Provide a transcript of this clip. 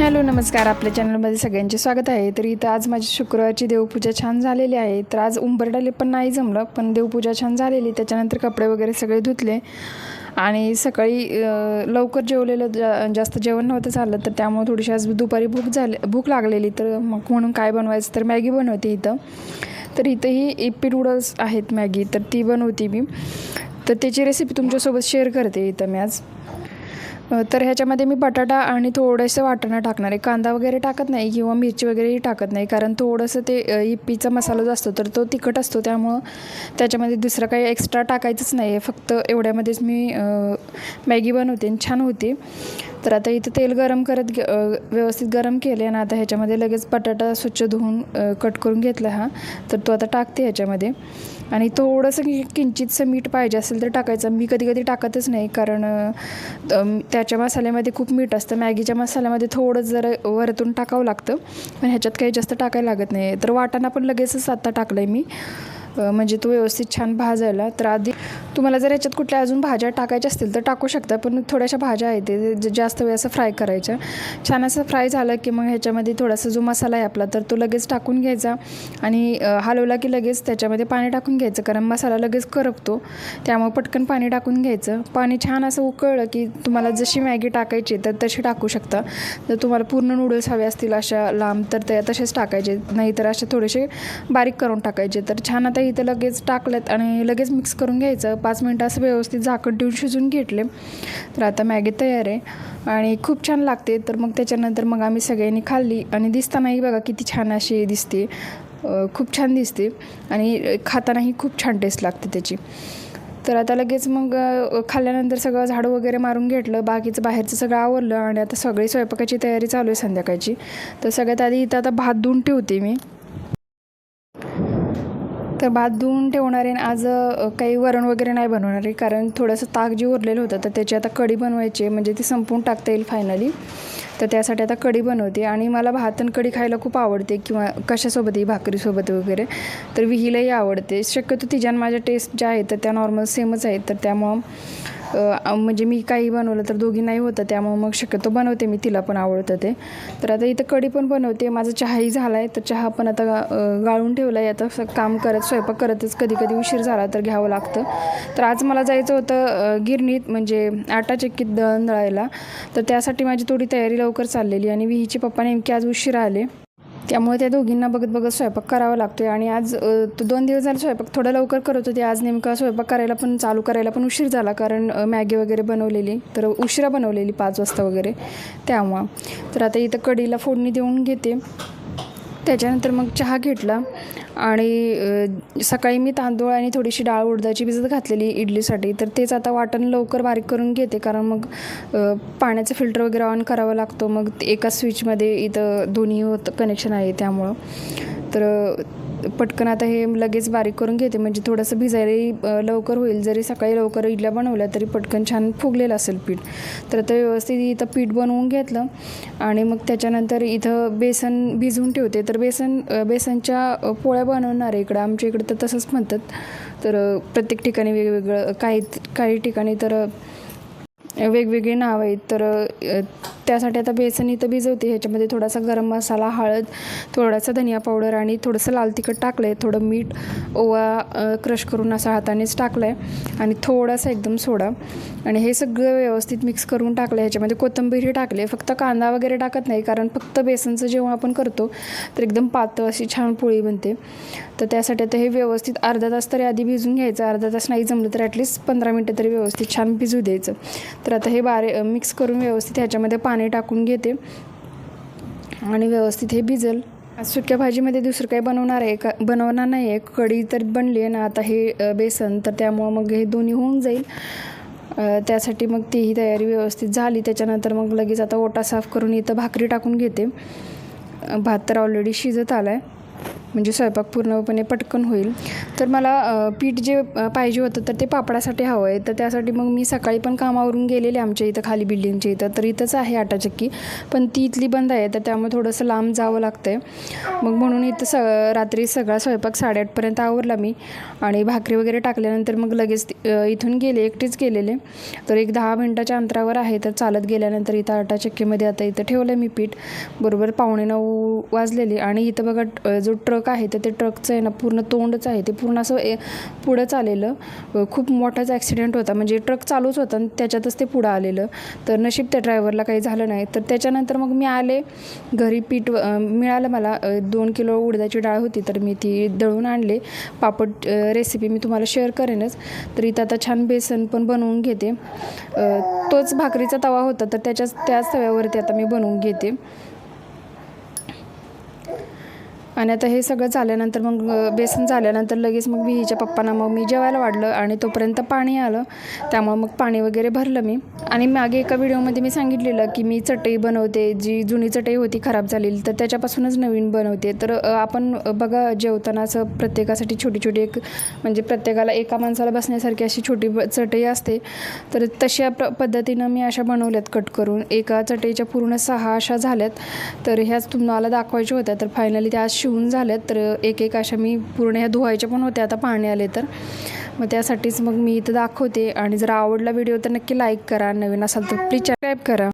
Hello नमस्कार. आपल्या चॅनलमध्ये सगळ्यांचे स्वागत आहे. तर इथं आज माझी शुक्रवारची देवपूजा छान झालेली आहे. तर आज उंबरडाले पण नाही जमलं पण देवपूजा छान झालेली. त्याच्यानंतर कपडे वगैरे सगळे धुतले. आणि सकाळी लवकर जेवलेलं जा जास्त जेवण नव्हतं झालं तर त्यामुळे थोडीशी आज दुपारी भूक झाली भूक लागलेली. तर मग म्हणून काय बनवायचं तर मॅगी बनवते इथं. तर इथंही इप्पी नूडल्स आहेत मॅगी तर ती बनवते मी. तर त्याची रेसिपी तुमच्यासोबत शेअर करते इथं मी आज. तर ह्याच्यामध्ये मी बटाटा आणि थोडंसं वाटाणा टाकणार आहे. कांदा वगैरे टाकत नाही किंवा मिरची वगैरेही टाकत नाही कारण थोडंसं ते इप्पीचा मसाला जो असतो तर तो तिखट असतो त्यामुळं त्याच्यामध्ये दुसरं काही एक्स्ट्रा टाकायचंच नाही आहे फक्त एवढ्यामध्येच मी मॅगी बनवते आणि छान होते. तर आता इथं तेल गरम करत घे- व्यवस्थित गरम केले आणि आता ह्याच्यामध्ये लगेच बटाटा स्वच्छ धुवून कट करून घेतला हा. तर तो आता टाकते ह्याच्यामध्ये. आणि थोडंसं किंचितसं मीठ पाहिजे असेल तर टाकायचं. मी कधी कधी टाकतच नाही कारण त्याच्या मसाल्यामध्ये खूप मीठ असतं. मॅगीच्या मसाल्यामध्ये थोडं जरा वरतून टाकावं लागतं. पण ह्याच्यात काही जास्त टाकायला लागत नाही. तर वाटाणा पण लगेचच आता टाकलं आहे मी म्हणजे तो व्यवस्थित छान भाजायला. तर आधी तुम्हाला जर ह्याच्यात कुठल्या अजून भाज्या टाकायच्या असतील तर टाकू शकता पण थोड्याशा भाज्या आहेत ते ज- जास्त वेळ असं फ्राय करायच्या. छान असं फ्राय झालं की मग ह्याच्यामध्ये थोडासा जो मसाला आहे आपला तर तो लगेच टाकून घ्यायचा. आणि हलवला की लगेच त्याच्यामध्ये पाणी टाकून घ्यायचं कारण मसाला लगेच करपतो. त्यामुळे पटकन पाणी टाकून घ्यायचं. पाणी छान असं उकळलं की तुम्हाला जशी मॅगी टाकायची तर तशी टाकू शकता. जर तुम्हाला पूर्ण नूडल्स हवे असतील अशा लांब तर ते तसेच टाकायचे. नाहीतर असे थोडेसे बारीक करून टाकायचे. तर छान आता इथं लगेच टाकलेत आणि लगेच मिक्स करून घ्यायचं. पाच मिनटं असं व्यवस्थित झाकण ठेवून शिजून घेतले. तर आता मॅगी तयार आहे आणि खूप छान लागते. तर मग त्याच्यानंतर मग आम्ही सगळ्यांनी खाल्ली आणि दिसतानाही बघा किती छान अशी दिसते. खूप छान दिसते आणि खातानाही खूप छान टेस्ट लागते त्याची. तर आता लगेच मग खाल्ल्यानंतर सगळं झाडू वगैरे मारून घेतलं. बाकीचं बाहेरचं सगळं आवरलं आणि आता सगळी स्वयंपाकाची तयारी चालू आहे संध्याकाळची. तर सगळ्यात आधी इथं आता भात धुवून ठेवते मी. तर भात धुवून ठेवणार आहे आज काही वरण वगैरे नाही बनवणार आहे. कारण थोडंसं ताक जे उरलेलं होतं तर त्याची आता कढी बनवायची आहे. म्हणजे ती संपवून टाकता येईल फायनली तर त्यासाठी आता कढी बनवते. आणि मला भात आणि कढी खायला खूप आवडते. किंवा कशासोबतही भाकरीसोबत वगैरे. तर विहीलाही आवडते. शक्यतो तिच्या माझ्या टेस्ट ज्या आहेत तर त्या नॉर्मल सेमच आहेत. तर त्यामुळं म्हणजे मी काही बनवलं तर दोघी नाही होतं त्यामुळं मग शक्यतो बनवते मी तिला पण आवडतं ते. तर आता इथं कढी पण बनवते माझा चहाही झाला आहे तर चहा पण आता गाळून ठेवला आहे आता स- काम करत स्वयंपाक करतच कधी कधी उशीर झाला तर घ्यावं लागतं. तर आज मला जायचं होतं गिरणीत म्हणजे आटा चक्कीत दळण दळायला. तर त्यासाठी माझी थोडी तयारी लवकर चाललेली आणि विहीचे पप्पा नेमके आज उशीर आले. त्यामुळे त्या दोघींना बघत बघत स्वयंपाक करावा लागतो आहे आणि आज तो दोन दिवस झाले स्वयंपाक थोडं लवकर करत होते. आज नेमका स्वयंपाक करायला पण चालू करायला पण उशीर झाला. कारण मॅगी वगैरे बनवलेली. तर उशिरा बनवलेली पाच वाजता वगैरे. त्यामुळं. तर आता इथं कढीला फोडणी देऊन घेते. त्याच्यानंतर मग चहा घेतला आणि सकाळी मी तांदूळ आणि थोडीशी डाळ उडदाची भिजत घातलेली इडलीसाठी. तर तेच आता वाटण लवकर बारीक करून घेते कारण मग पाण्याचं फिल्टर वगैरे ऑन करावा लागतो. मग एका स्विचमध्ये इथं दोन्ही होत कनेक्शन आहे त्यामुळं. तर पटकन आता हे लगेच बारीक करून घेते. म्हणजे थोडंसं भिजायलाही लवकर होईल. जरी सकाळी लवकर इडल्या बनवल्या तरी पटकन छान फुगलेलं असेल पीठ. तर आता व्यवस्थित इथं पीठ बनवून घेतलं. आणि मग त्याच्यानंतर इथं बेसन भिजवून ठेवते. तर बेसन बेसनच्या पोळ्या बनवणार आहे इकडं. आमच्या इकडं तर तसंच म्हणतात. तर प्रत्येक ठिकाणी वेगवेगळं काही काही ठिकाणी तर वेगवेगळी नावं आहेत. तर त्यासाठी आता बेसन इथं भिजवते. ह्याच्यामध्ये थोडासा गरम मसाला हळद थोडासा धनिया पावडर आणि थोडंसं लाल तिखट टाकलं आहे थोडं मीठ ओवा क्रश करून असं हातानेच टाकलं आहे आणि थोडासा एकदम सोडा. आणि हे सगळं व्यवस्थित मिक्स करून टाकलं ह्याच्यामध्ये कोथंबीरही टाकली आहे फक्त कांदा वगैरे टाकत नाही कारण फक्त बेसनचं जेव्हा आपण करतो तर एकदम पातळ अशी छान पोळी बनते. तर त्यासाठी आता हे व्यवस्थित अर्धा तास तरी आधी भिजून घ्यायचं. अर्धा तास नाही जमलं तर ॲटलिस्ट पंधरा मिनटं तरी व्यवस्थित छान भिजू द्यायचं. तर आता हे बारे मिक्स करून व्यवस्थित ह्याच्यामध्ये पाणी टाकून घेते. आणि व्यवस्थित हे भिजल. सुक्या भाजीमध्ये दुसरं काही बनवणार आहे का बनवणार नाही आहे. कढी तर बनली आहे ना आता हे बेसन. तर त्यामुळं मग हे दोन्ही होऊन जाईल. त्यासाठी मग तीही तयारी व्यवस्थित झाली. त्याच्यानंतर मग लगेच आता ओटा साफ करून इथं भाकरी टाकून घेते. भात तर ऑलरेडी शिजत आला आहे म्हणजे स्वयंपाक पूर्णपणे पटकन होईल. तर मला पीठ जे पाहिजे होतं तर ते पापडासाठी हवं आहे. तर त्यासाठी मग मी सकाळी पण कामावरून गेलेले आमच्या इथं खाली बिल्डिंगच्या इथं. तर इथंच आहे आटा चक्की पण ती इथली बंद आहे तर त्यामुळे थोडंसं लांब जावं लागतं आहे मग म्हणून इथं स रात्री सगळा स्वयंपाक साडेआठपर्यंत आवरला मी. आणि भाकरी वगैरे टाकल्यानंतर मग लगेच इथून गेले एकटीच गेलेले. तर एक दहा मिनटाच्या अंतरावर आहे तर चालत गेल्यानंतर इथं आटा चक्कीमध्ये आता इथं ठेवलं मी पीठ. बरोबर पावणे नऊ वाजलेली. आणि इथं बघा जो ट्रक ट्रक आहे तर ते ट्रकचं आहे ना पूर्ण तोंडच आहे. ते पूर्ण असं ए पुढंच आलेलं खूप मोठाच ॲक्सिडेंट होता. म्हणजे ट्रक चालूच होता आणि त्याच्यातच ते पुढं आलेलं. तर नशीब त्या ड्रायव्हरला काही झालं नाही. तर त्याच्यानंतर मग मी आले. घरी पीठ मिळालं मला. दोन किलो उडदाची डाळ होती तर मी ती दळून आणले. पापड रेसिपी मी तुम्हाला शेअर करेनच. तर इथं आता छान बेसन पण बनवून घेते. तोच भाकरीचा तवा होता. तर त्याच्याच त्याच तव्यावरती आता मी बनवून घेते. आणि आता हे सगळं झाल्यानंतर मग बेसन झाल्यानंतर लगेच मग विहीच्या पप्पांना मग मी जेवायला वाढलं आणि तोपर्यंत पाणी आलं. त्यामुळे मग पाणी वगैरे भरलं मी. आणि मागे एका व्हिडिओमध्ये मी सांगितलेलं की मी चटई बनवते जी जुनी चटई होती खराब झालेली तर त्याच्यापासूनच नवीन बनवते. तर आपण बघा जेवताना असं प्रत्येकासाठी छोटी छोटी एक म्हणजे प्रत्येकाला एका माणसाला बसण्यासारखी अशी छोटी ब- चटई असते. तर तशा प्र पद्धतीनं मी अशा बनवल्यात कट करून. एका चटईच्या पूर्ण सहा अशा झाल्यात. तर ह्याच तुम्हाला दाखवायच्या होत्या. तर फायनली त्या शिव शिवून झाल्यात तर एक एक अशा मी पूर्ण ह्या धुवायच्या पण होत्या आता पाणी आले तर. मग त्यासाठीच मग मी इथं दाखवते आणि जर आवडला व्हिडिओ तर नक्की लाईक करा. नवीन असाल तर प्लीज सबस्क्राईब करा.